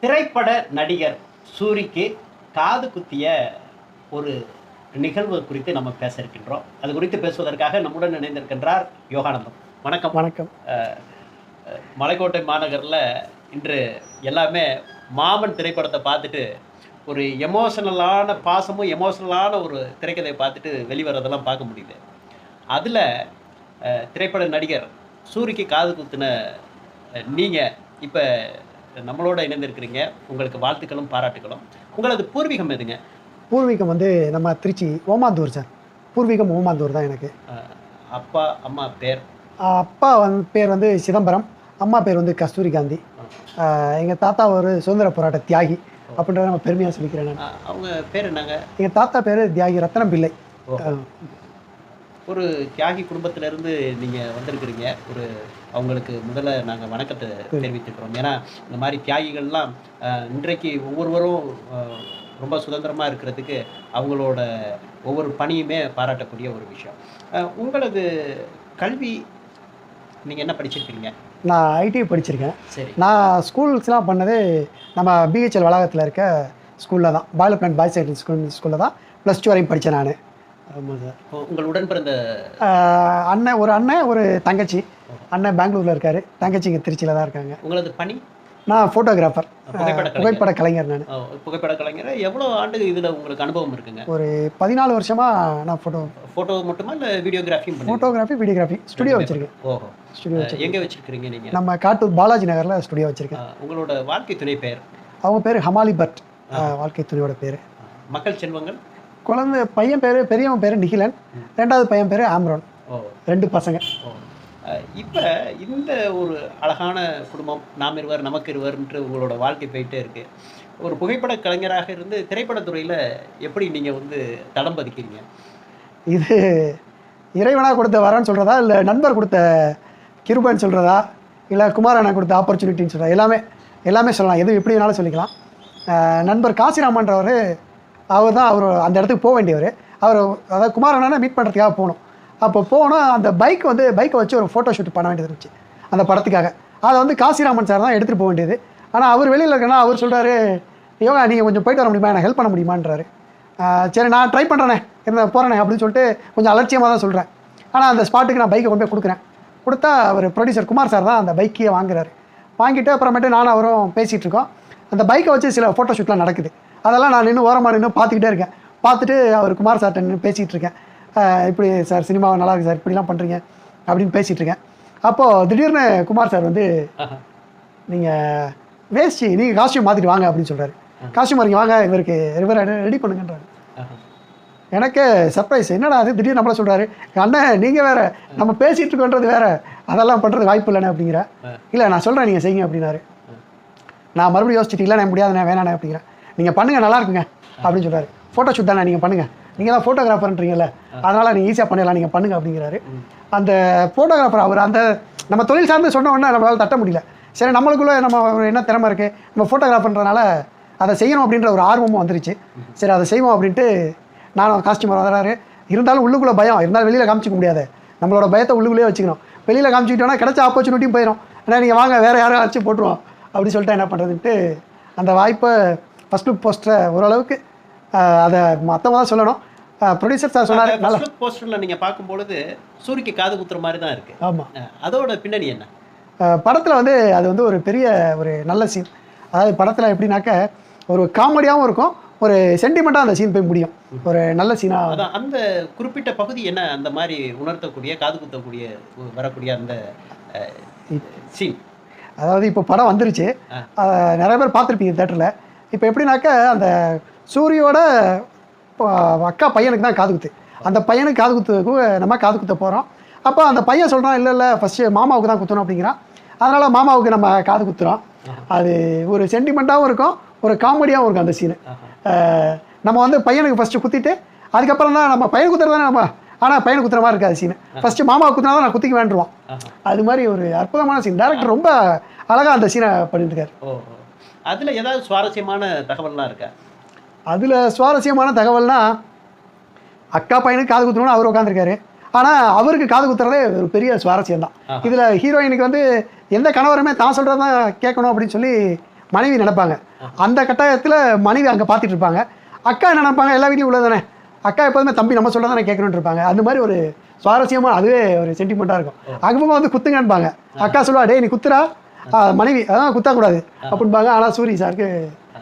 திரைப்பட நடிகர் சூரிக்கு காது குத்திய ஒரு நிகழ்வு குறித்து நம்ம பேச இருக்கின்றோம். அது குறித்து பேசுவதற்காக நம்முடன் இணைந்திருக்கின்றார் யோகானந்தம். வணக்கம். வணக்கம். மலைக்கோட்டை மாநகரில் இன்று எல்லாமே மாமன் திரைப்படத்தை பார்த்துட்டு ஒரு எமோஷனலான பாசமும் எமோஷனலான ஒரு திரைக்கதையை பார்த்துட்டு வெளிவரதெல்லாம் பார்க்க முடியுது. அதில் திரைப்பட நடிகர் சூரிக்கு காது குத்தின நீங்கள் இப்போ நம்மளோட இணைந்திருக்கிறீங்க. உங்களுக்கு வாழ்த்துக்களும் பாராட்டுகளும். உங்களது பூர்வீகம் எதுங்க? பூர்வீகம் வந்து நம்ம திருச்சி ஓமாந்தூர் சார். பூர்வீகம் ஓமாந்தூர் தான் எனக்கு. அப்பா அம்மா பேர்? அப்பா வந்து பேர் வந்து சிதம்பரம். அம்மா பேர் வந்து கஸ்தூரி காந்தி. எங்கள் தாத்தா ஒரு சுதந்திர போராட்ட தியாகி. அப்படின்றத நம்ம பெருமையாக சொல்லிக்கிறேன் நான். அவங்க பேர் என்னங்க? எங்கள் தாத்தா பேர் தியாகி ரத்தனம் பிள்ளை. ஒரு தியாகி குடும்பத்திலிருந்து நீங்கள் வந்திருக்கிறீங்க. ஒரு அவங்களுக்கு முதல்ல நாங்கள் வணக்கத்தை தெரிவித்துக்கிறோம். ஏன்னா இந்த மாதிரி தியாகிகள்லாம் இன்றைக்கு ஒவ்வொருவரும் ரொம்ப சுதந்திரமாக இருக்கிறதுக்கு அவங்களோட ஒவ்வொரு பணியுமே பாராட்டக்கூடிய ஒரு விஷயம். உங்களது கல்வி நீங்கள் என்ன படிச்சிருக்கிறீங்க? நான் ஐடி படிச்சிருக்கேன். சரி. நான் ஸ்கூல்ஸ்லாம் பண்ணது நம்ம பிஹெச்எல் வளாகத்தில் இருக்க ஸ்கூலில் தான். Boiler plant boys secondary school ஸ்கூலில் தான். ப்ளஸ் டூ வரையும் படித்தேன் நான். ஆமாம் சார். உ- உங்கள் உடன் பிறந்த அண்ணன் ஒரு அண்ணன் ஒரு தங்கச்சி. அண்ணன் பெங்களூரில் இருக்காரு. தங்கச்சி இங்கே திருச்சியில் தான் இருக்காங்க. உங்களது பணி? நான் ஃபோட்டோகிராஃபர் புகைப்பட கலைஞர். நான். புகைப்பட கலைஞர். எவ்வளோ ஆண்டு இதில் உங்களுக்கு அனுபவம் இருக்குங்க? ஒரு பதினாலு வருஷமாக நான் ஃபோட்டோ ஃபோட்டோ மட்டுமா இல்லை வீடியோகிராஃபியும் பண்ணி ஃபோட்டோகிராஃபி வீடியோகிராஃபி ஸ்டுடியோ வச்சுருக்கேன். ஓஹோ. ஸ்டுடியோ எங்க வச்சிருக்கிறீங்க நீங்க? நம்ம காட்டூர் பாலாஜி நகரில் ஸ்டுடியோ வச்சுருக்கேன். உங்களோட வாழ்க்கை துணை பெயர் அவங்க பேர் ஹமாலி பட். வாழ்க்கை துணையோட பேர். மக்கள் செல்வங்கள்? குழந்தை பையன் பேர் பெரியவன் பேர் நிகிலன். ரெண்டாவது பையன் பேர் ஆம்ரோன். ரெண்டு பசங்க. இப்போ இந்த ஒரு அழகான குடும்பம் நாம் இருவர் நமக்கு இருவர்ன்ற உங்களோட வாழ்க்கை போயிட்டே இருக்கு. ஒரு புகைப்பட கலைஞராக இருந்து திரைப்படத்துறையில் எப்படி நீங்கள் வந்து தடம் பதிக்கிறீங்க? இது இறைவனாக கொடுத்த வரன்னு சொல்கிறதா இல்லை நண்பர் கொடுத்த கிருபன்னு சொல்கிறதா இல்லை குமாரண்ணா கொடுத்த ஆப்பர்ச்சுனிட்டின்னு சொல்கிறதா எல்லாமே எல்லாமே சொல்லலாம். எது எப்படி வேணாலும் சொல்லிக்கலாம். நண்பர் காசிராமன்றவர் அவர் தான் அவர் அந்த இடத்துக்கு போக வேண்டியவர். அவர் அதாவது குமாரண்ணனை மீட் பண்ணுறதுக்காக போகணும் அப்போ போனால் அந்த பைக் வந்து பைக்கை வச்சு ஒரு ஃபோட்டோ ஷூட் பண்ண வேண்டியது இருந்துச்சு. அந்த படத்துக்காக. அதை வந்து காசிராமன் சார் தான் எடுத்துகிட்டு போக வேண்டியது. ஆனால் அவர் வெளியில் இருக்கனா அவர் சொல்கிறாரு யோகா நீங்கள் கொஞ்சம் போயிட்டு வர முடியுமா? எனக்கு ஹெல்ப் பண்ண முடியுமான்றாரு. சரி நான் ட்ரை பண்ணுறேனே இருந்த போகிறேனே அப்படின்னு சொல்லிட்டு கொஞ்சம் அலட்சியமாக தான் சொல்கிறேன் ஆனால் அந்த ஸ்பாட்டுக்கு நான் பைக்கை கொண்டு போய் கொடுக்குறேன். கொடுத்தா அவர் ப்ரொடியூசர் குமார் சார் தான் அந்த பைக்கையே வாங்குறாரு. வாங்கிட்டு அப்புறமேட்டு நானும் அவரும் பேசிகிட்டு இருக்கோம். அந்த பைக்கை வச்சு சில ஃபோட்டோ ஷூட்லாம் நடக்குது. அதெல்லாம் நான் நின்று ஓரமாக நின்று பார்த்துக்கிட்டே இருக்கேன். பார்த்துட்டு அவர் குமார் சார்கிட்ட நின்று பேசிகிட்டு இருக்கேன். இப்படி சார் சினிமா நல்லா இருக்கு சார் இப்படிலாம் பண்ணுறீங்க அப்படின்னு பேசிகிட்டு இருக்கேன் அப்போது திடீர்னு குமார் சார் வந்து. நீங்கள் வேஸ்டி நீங்கள் காஸ்டியூம் மாற்றிட்டு வாங்க அப்படின்னு சொல்கிறாரு காஸ்டியூம் இங்கே வாங்க இவருக்கு இவரை ரெடி பண்ணுங்கன்றாரு. எனக்கு சர்ப்ரைஸ் என்னடா அது? திடீர்னு நம்மள சொல்கிறாரு அண்ணன் நீங்கள் வேற நம்ம பேசிகிட்டு இருக்கோன்றது வேற. அதெல்லாம் பண்ணுறது வாய்ப்பு இல்லைண்ணே அப்படிங்கிற. இல்லை நான் சொல்கிறேன் நீங்கள் செய்யுங்க அப்படின்னாரு. நான் மறுபடியும் யோசிச்சுட்டு இல்லை நான் முடியாதுண்ணே வேணாண்ணே அப்படிங்கிறேன் நீங்கள் பண்ணுங்கள் நல்லா இருக்குங்க அப்படின்னு சொல்கிறாரு ஃபோட்டோ ஷூட் தானே நீங்கள் பண்ணுங்கள் நீங்கள் தான் ஃபோட்டோகிராஃபர்ன்றீங்கல்ல அதனால் நீங்கள் ஈஸியாக பண்ணிடலாம் நீங்கள் பண்ணுங்க அப்படிங்கிறாரு. அந்த ஃபோட்டோகிராஃபர் அவர் அந்த நம்ம தொழில் சார்ந்து சொன்ன உடனே நம்மளால் தட்ட முடியல. சரி நம்மளுக்குள்ளே நம்ம என்ன திறமை இருக்குது நம்ம ஃபோட்டோகிராஃபர்ன்றனால அதை செய்யணும் அப்படின்ற ஒரு ஆர்வமும் வந்துருச்சு. சரி அதை செய்வோம் அப்படின்ட்டு நானும் காஸ்டியூமர் வராரு. இருந்தாலும் உள்ளுக்குள்ளே பயம். இருந்தாலும் வெளியில் காமிச்சிக்க முடியாது. நம்மளோட பயத்தை உள்ளுக்குள்ளேயே வச்சுக்கணும். வெளியில் காமிச்சிக்கிட்டோன்னா கிடைச்ச ஆப்பர்ச்சுனிட்டியும் போயிடும் ஏன்னா நீங்கள் வாங்க வேறு யாரும் வச்சு போட்டுருவோம். அப்படி சொல்லிட்டு என்ன பண்ணுறதுன்ட்டு அந்த வாய்ப்பை ஃபஸ்ட் லுக் போஸ்டரை ஓரளவுக்கு அதை மற்றவங்க தான் சொல்லணும் ப்ரொடியூசர் சார் சொன்னார் நல்லா. first look posterல நீங்க பார்க்கும்பொழுது சூரிக்கு காது குத்துற மாதிரி தான் இருக்கு. ஆமாம் அதோட பின்னணி என்ன? படத்தில் வந்து அது வந்து ஒரு பெரிய ஒரு நல்ல சீன் அதாவது படத்தில் எப்படின்னாக்க ஒரு காமெடியாகவும் இருக்கும் ஒரு சென்டிமெண்ட்டாக அந்த சீன் போய் முடியும். ஒரு நல்ல சீனாக அதான் அந்த குறிப்பிட்ட பகுதி என்ன? அந்த மாதிரி உணர்த்தக்கூடிய காது குத்தக்கூடிய வரக்கூடிய அந்த சீன் அதாவது இப்போ படம் வந்துருச்சு. நிறைய பேர் பார்த்துருப்பீங்க தேட்டரில் இப்போ எப்படின்னாக்க அந்த சூரியோட அக்கா பையனுக்கு தான் காது குத்து. அந்த பையனுக்கு காது குத்துக்கு நம்ம காது குத்த போகிறோம் அப்போ அந்த பையன் சொல்கிறான் இல்லை இல்லை ஃபஸ்ட்டு மாமாவுக்கு தான் குத்தணும் அப்படிங்கிறான். அதனால் மாமாவுக்கு நம்ம காது குத்துறோம். அது ஒரு சென்டிமெண்ட்டாகவும் இருக்கும் ஒரு காமெடியாகவும் இருக்கும் அந்த சீனு நம்ம வந்து பையனுக்கு ஃபஸ்ட்டு குத்திட்டு அதுக்கப்புறம் தான் நம்ம பையன் குத்துறது தானே நம்ம ஆனால் பையனை குத்துற மாதிரி இருக்காது சீன் ஃபஸ்ட்டு மாமா குத்துனா தான் நான் குத்திக்க வேண்டுருவான். அது மாதிரி ஒரு அற்புதமான சீன் டேரக்டர் ரொம்ப அழகாக அந்த சீனை பண்ணிட்டு இருக்காரு ஓ ஓ. அதுல ஏதாவது சுவாரஸ்யமான தகவல்லாம் இருக்கா? அதில் சுவாரஸ்யமான தகவல்னா அக்கா பையனுக்கு காது குத்தணும்னு அவர் உட்காந்துருக்காரு ஆனால் அவருக்கு காது குத்துறதே ஒரு பெரிய சுவாரஸ்யம் தான். இதில் ஹீரோயினுக்கு வந்து எந்த கணவருமே தான் சொல்கிறது தான் கேட்கணும் அப்படின்னு சொல்லி மனைவி நினைப்பாங்க. அந்த கட்டாயத்தில் மனைவி அங்கே பார்த்துட்டு இருப்பாங்க. அக்கா என்ன நினைப்பாங்க? எல்லா வீட்லையும் உள்ளதானே அக்கா எப்போதுமே தம்பி நம்ம சொல்ல தானே கேட்கணும்னு இருப்பாங்க. அந்த மாதிரி ஒரு சுவாரஸ்யமாக அதுவே ஒரு சென்டிமெண்ட்டாக இருக்கும். அங்கமாக வந்து குத்துங்கன்பாங்க. அக்கா சொல்லுவா டேய் நீ குத்துறா மனைவி. அதான் குத்தக்கூடாது. அப்படின்பாங்க ஆனால் சூரி சாருக்கு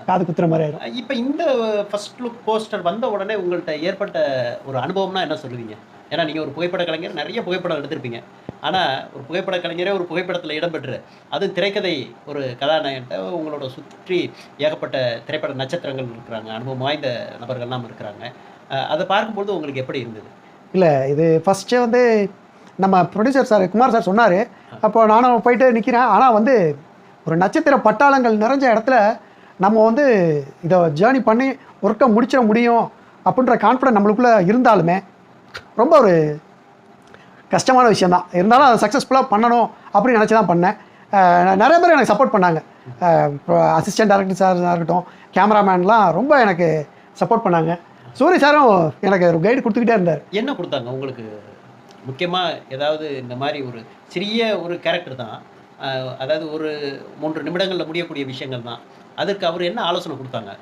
காது குத்துற மாதிரி ஆயிடும் இப்போ இந்த ஃபர்ஸ்ட் லுக் போஸ்டர் வந்த உடனே உங்கள்கிட்ட ஏற்பட்ட ஒரு அனுபவம்னா என்ன சொல்லுவீங்க? ஏன்னா நீங்கள் ஒரு புகைப்பட கலைஞர் நிறைய புகைப்படம் எடுத்திருப்பீங்க. ஆனால் ஒரு புகைப்பட கலைஞரே ஒரு புகைப்படத்தில் இடம்பெற்று அதுவும் திரைக்கதை ஒரு கதாநாயகன்ட்ட உங்களோட சுற்றி ஏகப்பட்ட திரைப்பட நட்சத்திரங்கள் இருக்கிறாங்க அனுபவம் வாய்ந்த நபர்கள்லாம் இருக்கிறாங்க. அதை பார்க்கும்போது உங்களுக்கு எப்படி இருந்தது? இல்லை இது ஃபஸ்ட்டு வந்து நம்ம ப்ரொடியூசர் சார் குமார் சார் சொன்னார். அப்போ நானும் போயிட்டு நிற்கிறேன் ஆனால் வந்து ஒரு நட்சத்திர பட்டாளங்கள் நிறைஞ்ச இடத்துல நம்ம வந்து இதை ஜேர்னி பண்ணி ஒர்க்கை முடிச்சிட முடியும் அப்படின்ற கான்ஃபிடன்ட் நம்மளுக்குள்ளே இருந்தாலுமே ரொம்ப ஒரு கஷ்டமான விஷயந்தான் இருந்தாலும் அதை சக்ஸஸ்ஃபுல்லாக பண்ணணும் அப்படின்னு நினச்சி தான் பண்ணேன் நிறைய பேர் எனக்கு சப்போர்ட் பண்ணாங்க. அசிஸ்டன்ட் டேரக்டர் சார் இருக்கட்டும் கேமராமேன்லாம் ரொம்ப எனக்கு சப்போர்ட் பண்ணாங்க. சூரிய சாரும் எனக்கு ஒரு கைடு கொடுத்துக்கிட்டே இருந்தார். என்ன கொடுத்தாங்க உங்களுக்கு? முக்கியமாக ஏதாவது இந்த மாதிரி ஒரு சிறிய ஒரு கேரக்டர் தான். அதாவது ஒரு மூன்று நிமிடங்களில் முடியக்கூடிய விஷயங்கள் தான் அதற்கு அவர் என்ன ஆலோசனை கொடுத்தாங்க?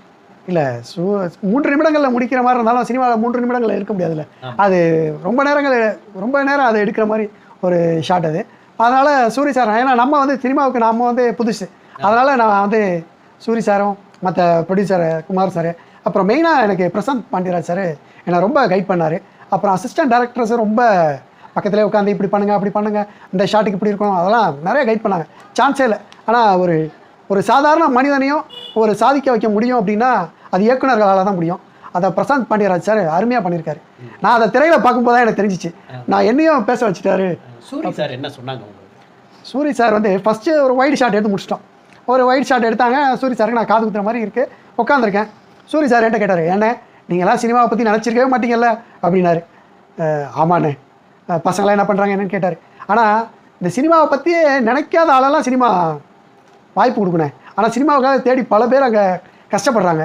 இல்லை சூ மூன்று நிமிடங்களில் முடிக்கிற மாதிரி இருந்தாலும் சினிமாவில் மூன்று நிமிடங்களில் இருக்க முடியாதுல்ல. அது ரொம்ப நேரங்கள் ரொம்ப நேரம் அதை எடுக்கிற மாதிரி ஒரு ஷாட் அது. அதனால் சூரி சார் ஏன்னா நம்ம வந்து சினிமாவுக்கு நம்ம வந்து புதுசு. அதனால் நான் வந்து சூரி சாரும் மற்ற ப்ரொடியூசர் குமார் சார் அப்புறம் மெயினாக எனக்கு பிரசாந்த் பாண்டியராஜ் சார் என்னை ரொம்ப கைட் பண்ணார். அப்புறம் அசிஸ்டன்ட் டேரக்டர்ஸ் ரொம்ப பக்கத்துலேயே உட்காந்து இப்படி பண்ணுங்க அப்படி பண்ணுங்க இந்த ஷாட்டுக்கு இப்படி இருக்கணும் அதெல்லாம் நிறைய கைட் பண்ணாங்க. சான்ஸே இல்லை. ஆனால் ஒரு ஒரு சாதாரண மனிதனையும் ஒரு சாதிக்க வைக்க முடியும் அப்படின்னா அது இயக்குனர்களால் தான் முடியும். அதை பிரசாந்த் பாண்டியராஜ் சார் அருமையாக பண்ணியிருக்காரு. நான் அதை திரையில் பார்க்கும்போது தான் எனக்கு தெரிஞ்சிச்சு. நான் என்னையும் பேச வச்சுட்டாரு. சூரி சார் என்ன சொன்னாங்க சூரி சார் வந்து ஃபஸ்ட்டு ஒரு வைட் ஷாட் எடுத்து முடிச்சிட்டோம். ஒரு வைட் ஷாட் எடுத்தாங்க. சூரி சாருக்கு நான் காது குத்துற மாதிரி இருக்குது உட்காந்துருக்கேன் சூரி சார் என்கிட்ட கேட்டார் ஏண்ணே நீங்களாம் சினிமாவை பற்றி நினச்சிருக்கவே மாட்டீங்கல்ல? அப்படின்னாரு. ஆமாண்ணே. பசங்களாம் என்ன பண்ணுறாங்க என்னன்னு கேட்டார். ஆனால் இந்த சினிமாவை பற்றியே நினைக்காத ஆளெல்லாம் சினிமா வாய்ப்பு கொடுக்கணும். ஆனால் சினிமாவுக்காக தேடி பல பேர் அங்கே கஷ்டப்படுறாங்க.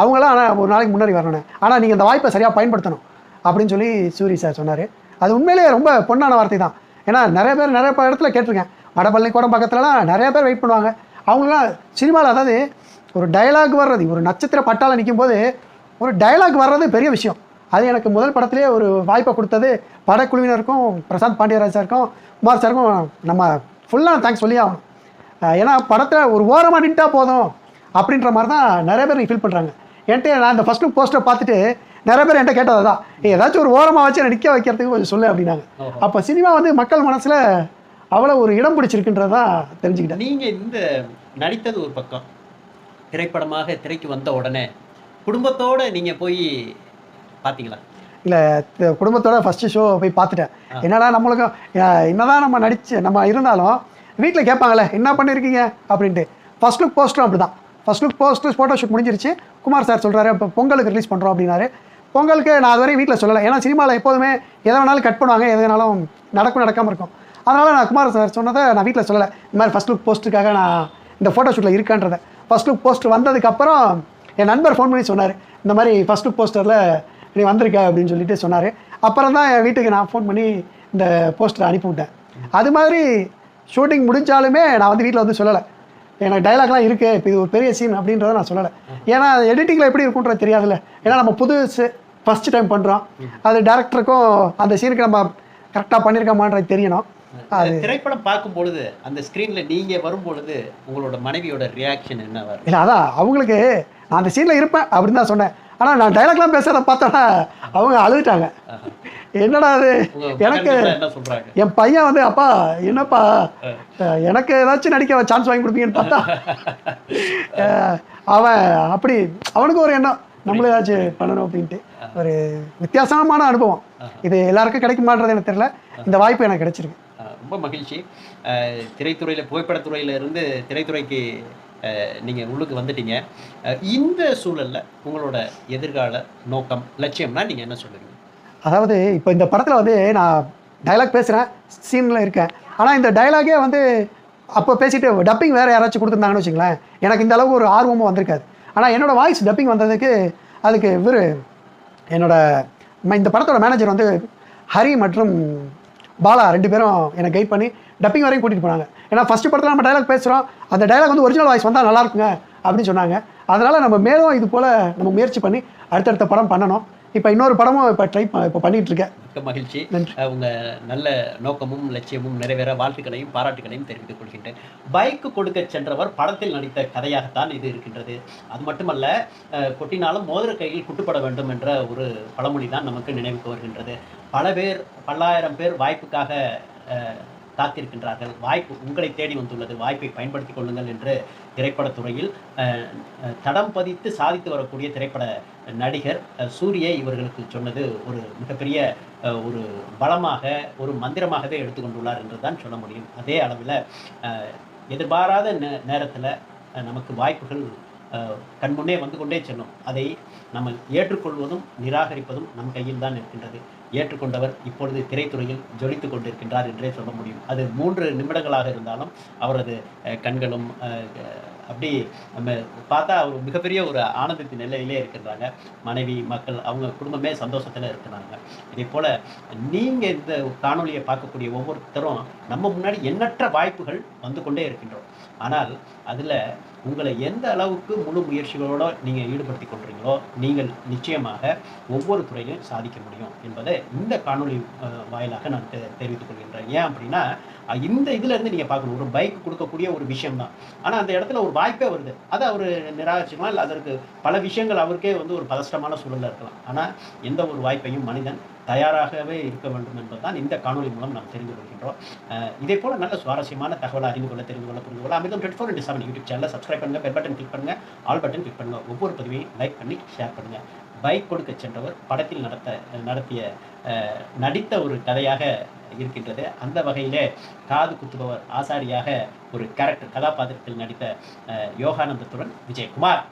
அவங்களாம் ஆனால் ஒரு நாளைக்கு முன்னாடி வரணும் ஆனால் நீங்கள் இந்த வாய்ப்பை சரியாக பயன்படுத்தணும் அப்படின்னு சொல்லி சூரி சார் சொன்னார். அது உண்மையிலேயே ரொம்ப பொண்ணான வார்த்தை தான். ஏன்னா நிறைய பேர் நிறைய இடத்துல கேட்டிருக்கேன். வடபள்ளி கோடம் பக்கத்துலலாம் நிறைய பேர் வெயிட் பண்ணுவாங்க. அவங்களாம் சினிமாவில் அதாவது ஒரு டயலாக் வர்றது ஒரு நட்சத்திர பட்டால நிற்கும் போது ஒரு டயலாக் வர்றது பெரிய விஷயம். அது எனக்கு முதல் படத்திலே ஒரு வாய்ப்பை கொடுத்தது படக்குழுவினருக்கும் பிரசாந்த் பாண்டியராஜ் சாருக்கும் குமார் சாருக்கும் நம்ம ஃபுல்லாக தேங்க்ஸ் சொல்லி ஆகணும். ஏன்னா படத்தில் ஒரு ஓரமாக நின்ட்டா போதும் அப்படின்ற மாதிரி தான் நிறைய பேர் ஃபீல் பண்ணுறாங்க என்கிட்ட நான் இந்த ஃபர்ஸ்ட் லுக் போஸ்டர் பார்த்துட்டு நிறைய பேர் என்கிட்ட கேட்டது தான் ஏதாச்சும் ஒரு ஓரமாக வச்சு நிற்க வைக்கிறதுக்கு கொஞ்சம் சொல்லு அப்படின்னாங்க. அப்போ சினிமா வந்து மக்கள் மனசில் அவ்வளோ ஒரு இடம் பிடிச்சிருக்குன்றதா தெரிஞ்சுக்கிட்டேன். நீங்க இந்த நடித்தது ஒரு பக்கம். திரைப்படமாக திரைக்கு வந்த உடனே குடும்பத்தோட நீங்க போய் பாத்தீங்களா இல்லை குடும்பத்தோட ஃபஸ்ட்டு ஷோ போய் பார்த்துட்டேன். என்னடா நம்மளுக்கும் என்னதான் நம்ம நடிச்சு நம்ம இருந்தாலும் வீட்டில் கேட்பாங்களே என்ன பண்ணியிருக்கீங்க அப்படின்ட்டு. ஃபர்ஸ்ட் லுக் போஸ்டரும் அப்படி தான் first look poster photo shoot முடிஞ்சிருச்சு. குமார் சார் சொல்கிறாரு இப்போ பொங்கலுக்கு ரிலீஸ் பண்ணுறோம் அப்படின்னாரு. பொங்கலுக்கு நான் அதுவரை வீட்டில் சொல்லலை. ஏன்னா சினிமாவில் எப்போதுமே எதை வேணாலும் கட் பண்ணுவாங்க எது வேணாலும் நடக்கும் நடக்காமல் இருக்கும். அதனால் நான் குமார் சார் சொன்னதை நான் வீட்டில் சொல்லலை. இந்த மாதிரி ஃபர்ஸ்ட் லுக் போஸ்ட்டுக்காக நான் இந்த ஃபோட்டோ ஷூட்டில் இருக்கேன்றதை ஃபர்ஸ்ட் லுக் போஸ்டர் வந்ததுக்கப்புறம் என் நண்பர் ஃபோன் பண்ணி சொன்னார். இந்த மாதிரி ஃபர்ஸ்ட் லுக் போஸ்டரில் நீ வந்திருக்க அப்படின்னு சொல்லிட்டு சொன்னார். அப்புறம் தான் என் வீட்டுக்கு நான் ஃபோன் பண்ணி இந்த போஸ்டரை அனுப்பிவிட்டேன் அது மாதிரி ஷூட்டிங் முடிஞ்சாலுமே நான் வந்து வீட்டில் வந்து சொல்லலை. எனக்கு டைலாக்லாம் இருக்குது இப்போ இது ஒரு பெரிய சீன் அப்படின்றத நான் சொல்லலை. ஏன்னா எடிட்டிங்கில் எப்படி இருக்குன்றது தெரியாதுல்ல. ஏன்னா நம்ம புதுசு ஃபஸ்ட்டு டைம் பண்ணுறோம் அது டேரக்டருக்கும் அந்த சீனுக்கு நம்ம கரெக்டாக பண்ணியிருக்கோமான்றது தெரியணும். அது திரைப்படம் பார்க்கும் பொழுது அந்த ஸ்கிரீன்ல நீங்க வரும் பொழுது உங்களோட மனைவியோட ரியாக்ஷன் என்ன வரும்? இல்லை அதான் அவங்களுக்கு நான் அந்த சீனில் இருப்பேன் அப்படின்னு தான் சொன்னேன். ஆனால் நான் டைலாக்லாம் பேசுகிறத பார்த்தோன்னா அவங்க அழுதுட்டாங்க. என்னடா அது? எனக்கு என் பையன் வந்து அப்பா என்னப்பா எனக்கு ஏதாச்சும் நடிக்க சான்ஸ் வாங்கி கொடுப்பீங்கன்னு பார்த்தா அவன் அப்படி அவனுக்கு ஒரு எண்ணம். நம்மளும் ஏதாச்சும் பண்ணணும் அப்படின்ட்டு. ஒரு வித்தியாசமான அனுபவம். இது எல்லாருக்கும் கிடைக்குமான்றது எனக்கு தெரியல. இந்த வாய்ப்பு எனக்கு கிடைச்சிருக்கு. ரொம்ப மகிழ்ச்சி. திரைத்துறையில புகைப்படத்துறையில இருந்து திரைத்துறைக்கு ஆஹ் நீங்க உள்ளுக்கு வந்துட்டீங்க. இந்த சூழல்ல உங்களோட எதிர்கால நோக்கம் லட்சியம்னா நீங்க என்ன சொல்லுவீங்க? அதாவது இப்போ இந்த படத்தில் வந்து நான் டயலாக் பேசுகிறேன் சீனில் இருக்கேன். ஆனால் இந்த டயலாகே வந்து அப்போ பேசிட்டு டப்பிங் வேறு யாராச்சும் கொடுத்துருந்தாங்கன்னு வச்சுங்களேன் எனக்கு இந்த அளவுக்கு ஒரு ஆர்வமும் வந்திருக்காது. ஆனால் என்னோடய வாய்ஸ் டப்பிங் வந்ததுக்கு அதுக்கு இவர் என்னோடய ம- இந்த படத்தோட மேனேஜர் வந்து ஹரி மற்றும் பாலா ரெண்டு பேரும் என்னை கைட் பண்ணி டப்பிங் வரையும் கூட்டிகிட்டு போனாங்க. ஏன்னா ஃபஸ்ட்டு படத்தில் நம்ம டயலாக் பேசுகிறோம் அந்த டயலாக் வந்து ஒரிஜினல் வாய்ஸ் வந்தால் நல்லா இருக்குங்க அப்படின்னு சொன்னாங்க. அதனால் நம்ம மேலும் இது போல் நம்ம முயற்சி பண்ணி அடுத்தடுத்த படம் பண்ணணும். இப்போ இன்னொரு படமும் இப்போ ட்ரை இப்போ பண்ணிகிட்டு இருக்கேன் மிக்க மகிழ்ச்சி. உங்க நல்ல நோக்கமும் லட்சியமும் நிறைவேற வாழ்த்துக்களையும் பாராட்டுகளையும் தெரிவித்துக் கொள்கின்றேன். பைக்கு கொடுக்க சென்றவர் படத்தில் நடித்த கதையாகத்தான் இது இருக்கின்றது. அது மட்டுமல்ல கொட்டினாலும் மோதிர கையில் குட்டுப்பட வேண்டும் என்ற ஒரு பழமொழி தான் நமக்கு நினைவுக்கு வருகின்றது. பல பேர் பல்லாயிரம் பேர் வாய்ப்புக்காக காத்திருக்கின்றார்கள். வாய்ப்பு உங்களை தேடி வந்துள்ளது. வாய்ப்பை பயன்படுத்திக் கொள்ளுங்கள் என்று திரைப்படத்துறையில் தடம் பதித்து சாதித்து வரக்கூடிய திரைப்பட நடிகர் சூரியை இவர்களுக்கு சொன்னது ஒரு மிகப்பெரிய ஒரு பலமாக ஒரு மந்திரமாகவே எடுத்துக்கொண்டுள்ளார் என்று தான் சொல்ல முடியும். அதே அளவில் எதிர்பாராத நே நேரத்தில் நமக்கு வாய்ப்புகள் கண்முன்னே வந்து கொண்டே செல்லும். அதை நம்ம ஏற்றுக்கொள்வதும் நிராகரிப்பதும் நம் கையில் தான் இருக்கின்றது. ஏற்றுக்கொண்டவர் இப்பொழுது திரைத்துறையில் ஜொலித்துக் கொண்டிருக்கின்றார் என்றே சொல்ல முடியும். அது மூன்று நிமிடங்களாக இருந்தாலும் அவரது கண்களும் அஹ், அப்படி நம்ம பார்த்தா ஒரு மிகப்பெரிய ஒரு ஆனந்தத்தின் நிலையிலே இருக்கின்றாங்க. மனைவி மக்கள் அவங்க குடும்பமே சந்தோஷத்தில் இருக்கிறாங்க. இதே போல் நீங்கள் இந்த காணொலியை பார்க்கக்கூடிய ஒவ்வொருத்தரும் நம்ம முன்னாடி எண்ணற்ற வாய்ப்புகள் வந்து கொண்டே இருக்கின்றோம். ஆனால் அதில் உங்களை எந்த அளவுக்கு முழு முயற்சிகளோடு நீங்கள் ஈடுபடுத்தி கொள்கிறீங்களோ நீங்கள் நிச்சயமாக ஒவ்வொரு துறையிலும் சாதிக்க முடியும் என்பதை இந்த காணொளி வாயிலாக நான் தெ- தெரிவித்துக் கொள்கின்றேன். ஏன் அப்படின்னா இந்த இதுலேருந்து நீங்கள் பார்க்கணும். ஒரு பைக் கொடுக்கக்கூடிய ஒரு விஷயம் தான். ஆனால் அந்த இடத்துல ஒரு வாய்ப்பே வருது. அதை அவர் நிராகரிச்சுக்கலாம். இல்லை அதற்கு பல விஷயங்கள் அவருக்கே வந்து ஒரு பதஷ்டமான சூழலில் இருக்கலாம். ஆனால் எந்த ஒரு வாய்ப்பையும் மனிதன் தயாராகவே இருக்க வேண்டும் என்பதுதான் இந்த காணொளி மூலம் நாம் தெரிந்து கொள்கின்றோம். இதே போல நல்ல சுவாரஸ்யமான தகவலை அறிந்து கொள்ள தெரிந்து கொள்ள புரிந்து கொள்ள Amirtham twenty four into seven YouTube சேனலை சப்ஸ்கிரைப் பண்ணுங்க பெல் பட்டன் கிளிக் பண்ணுங்க ஆல் பட்டன் கிளிக் பண்ணுங்க ஒவ்வொரு பதிவையும் லைக் பண்ணி ஷேர் பண்ணுங்க. பைக் கொடுக்க சென்றவர் படத்தில் நடத்த நடத்திய நடித்த ஒரு கதையாக இருக்கின்றது. அந்த வகையிலே காது குத்துபவர் ஆசாரியாக ஒரு கேரக்டர் கதாபாத்திரத்தில் நடித்த யோகானந்தத்துடன் விஜயகுமார்.